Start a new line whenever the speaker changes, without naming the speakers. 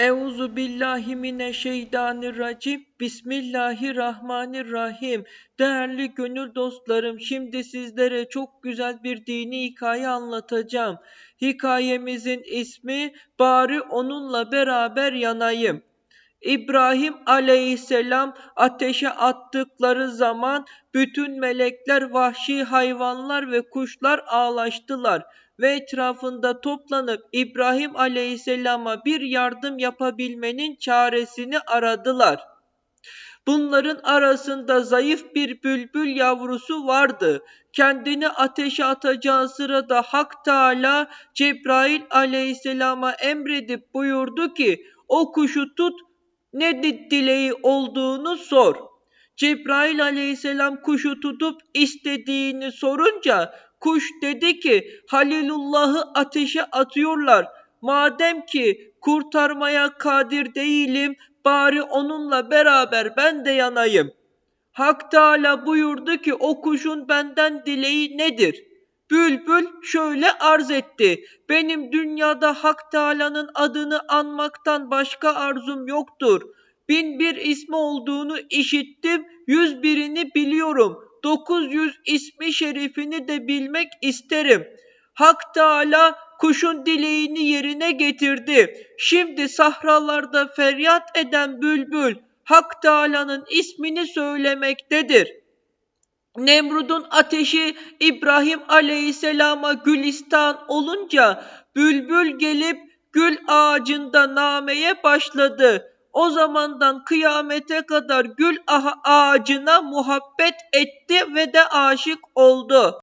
Euzu billahi mineşşeytanirracim. Bismillahirrahmanirrahim. Değerli gönül dostlarım, şimdi sizlere çok güzel bir dini hikaye anlatacağım. Hikayemizin ismi Bari onunla beraber yanayım. İbrahim aleyhisselam ateşe attıkları zaman bütün melekler, vahşi hayvanlar ve kuşlar ağlaştılar ve etrafında toplanıp İbrahim aleyhisselama bir yardım yapabilmenin çaresini aradılar. Bunların arasında zayıf bir bülbül yavrusu vardı. Kendini ateşe atacağı sırada Hak Teala Cebrail aleyhisselama emredip buyurdu ki o kuşu tut ne dileği olduğunu sor. Cebrail aleyhisselam kuşu tutup istediğini sorunca kuş dedi ki Halilullah'ı ateşe atıyorlar. Madem ki kurtarmaya kadir değilim bari onunla beraber ben de yanayım. Hak Teala buyurdu ki o kuşun benden dileği nedir? Bülbül şöyle arz etti. Benim dünyada Hak Teala'nın adını anmaktan başka arzum yoktur. Bin bir ismi olduğunu işittim, yüz birini biliyorum. 900 ismi şerifini de bilmek isterim. Hak Teala kuşun dileğini yerine getirdi. Şimdi sahralarda feryat eden bülbül Hak Teala'nın ismini söylemektedir. Nemrud'un ateşi İbrahim Aleyhisselam'a gülistan olunca bülbül gelip gül ağacında nameye başladı. O zamandan kıyamete kadar gül ağacına muhabbet etti ve de aşık oldu.